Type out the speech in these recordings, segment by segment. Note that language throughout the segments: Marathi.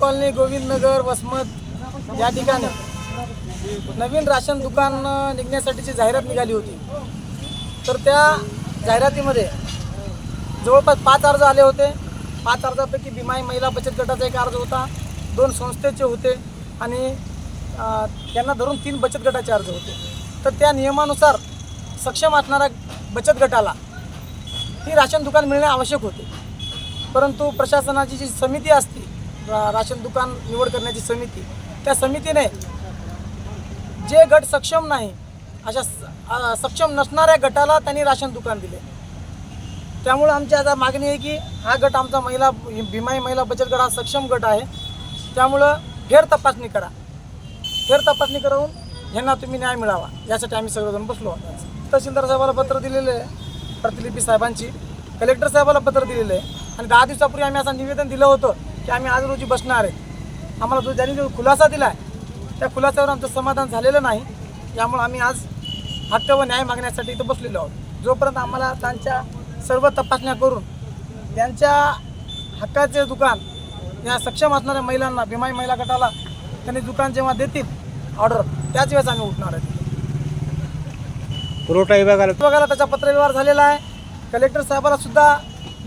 कॉलनी गोविंदनगर वसमत या ठिकाणी नवीन राशन दुकान निघण्यासाठीची जाहिरात निघाली होती. तर त्या जाहिरातीमध्ये जवळपास पाच अर्ज आले होते. पाच अर्जापैकी भीमाई महिला बचत गटाचा एक अर्ज होता दोन संस्थेचे होते आणि त्यांना धरून तीन बचत गटाचे अर्ज होते. तर त्या नियमानुसार सक्षम असणाऱ्या बचत गटाला ही राशन दुकान मिळणे आवश्यक होते. परंतु प्रशासनाची जी समिती असते राशन दुकान निवड करण्याची समिती. त्या समितीने जे गट सक्षम नाही अशा स- सक्षम नसणाऱ्या गटाला त्यांनी राशन दुकान दिले. त्यामुळे आमची आता मागणी आहे की हा गट आमचा महिला भीमाई महिला बचत गट हा सक्षम गट आहे. त्यामुळं फेर तपासणी करा. फेर तपासणी करून ह्यांना तुम्ही न्याय मिळावा. यासाठी आम्ही सगळेजण बसलो. तहसीलदार साहेबाला पत्र दिलेलं आहे प्रतिलिपी साहेबांची. कलेक्टर साहेबाला पत्र दिलेलं आहे. आणि दहा दिवसापूर्वी आम्ही असं निवेदन दिलं होतं की आम्ही आज रोजी बसणार आहे. आम्हाला जो ज्यांनी जो खुलासा दिला आहे त्या खुलासावर आमचं समाधान झालेलं नाही. त्यामुळे आम्ही आज हक्क व न्याय मागण्यासाठी इथं बसलेलो आहोत. जोपर्यंत आम्हाला त्यांच्या सर्व तपासण्या करून त्यांच्या हक्काचे दुकान या सक्षम असणाऱ्या महिलांना भीमाई महिला गटाला त्यांनी दुकान जेव्हा देतील ऑर्डर त्याच वेळेस आम्ही उठणार आहे. पुरवठा विभागाला विभागाला त्याचा पत्रव्यवहार झालेला आहे. कलेक्टर साहेबाला सुद्धा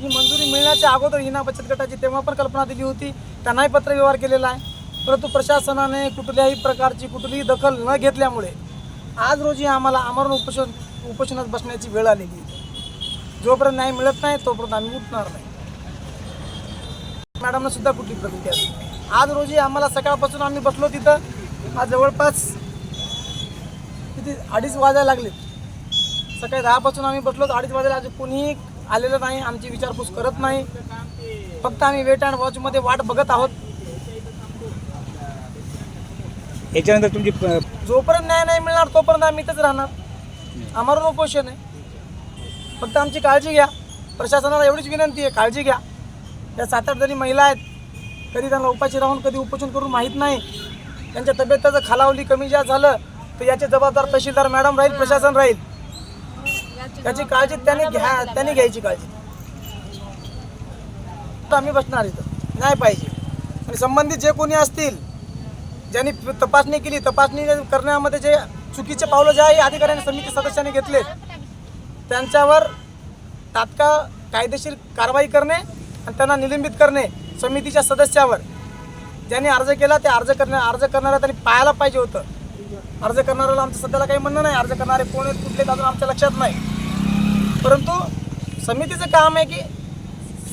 ही मंजुरी मिळण्याच्या अगोदर हिना बचत गटाची तेव्हा पण कल्पना दिली होती. त्यांनाही पत्रव्यवहार केलेला आहे. परंतु प्रशासनाने कुठल्याही प्रकारची कुठलीही दखल न घेतल्यामुळे आज रोजी आम्हाला आमरण उपोषण उपोषणात बसण्याची वेळ आलेली आहे. जोपर्यंत न्याय मिळत नाही तोपर्यंत आम्ही उठणार नाही. मॅडमनं सुद्धा कुठली प्रतिक्रिया दिली. आज रोजी आम्हाला सकाळपासून आम्ही बसलो तिथं. आज जवळपास किती अडीच वाजायला लागले सकाळी दहापासून आम्ही बसलो तर अडीच वाजायला आज कोणीही आलेलं नाही आमची विचारपूस करत नाही. फक्त आम्ही वेट अँड वॉचमध्ये वाट बघत आहोत. याच्यानंतर तुमची प- जोपर्यंत न्याय नाही मिळणार तोपर्यंत आम्ही इथंच राहणार. आम्हाला उपोषण आहे. फक्त आमची काळजी घ्या. प्रशासनाला एवढीच विनंती आहे काळजी घ्या. या सात आठ जणी महिला आहेत. कधी त्यांना उपाशी राहून कधी उपोषण करून माहीत नाही. त्यांच्या तब्येत जर खालावली कमी जास्त झालं तर याचे जबाबदार तहसीलदार मॅडम राहील प्रशासन राहील. त्याची काळजी त्यांनी घ्या त्यांनी घ्यायची काळजी. तर आम्ही बसणार इथं. नाही पाहिजे. आणि संबंधित जे कोणी असतील ज्यांनी तपासणी केली तपासणी करण्यामध्ये जे चुकीचे पावलं जे आहे अधिकाऱ्यांनी समिती सदस्यांनी घेतले त्यांच्यावर तात्काळ कायदेशीर कारवाई करणे आणि त्यांना निलंबित करणे समितीच्या सदस्यावर. ज्यांनी अर्ज केला ते अर्ज करण्या अर्ज करणाऱ्या त्यांनी पाहायला पाहिजे होतं. अर्ज करणाऱ्याला आमचं सध्याला काही म्हणणं नाही. अर्ज करणारे कोण आहेत कुठले अजून आमच्या लक्षात नाही. परंतु समितीचं काम आहे की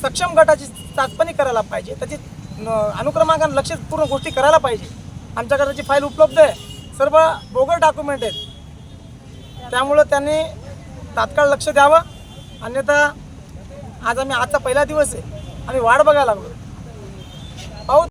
सक्षम गटाची चाचपणी करायला पाहिजे त्याची न- अनुक्रमांकानं लक्ष पूर्ण गोष्टी करायला पाहिजे. आमच्याकडे त्याची फाईल उपलब्ध आहे. सर्व बोगड डॉक्युमेंट आहेत. त्यामुळं त्यांनी तात्काळ लक्ष द्यावं. अन्यथा आज आम्ही आजचा पहिला दिवस आहे. आम्ही वाट बघायला लागलो. पाहू.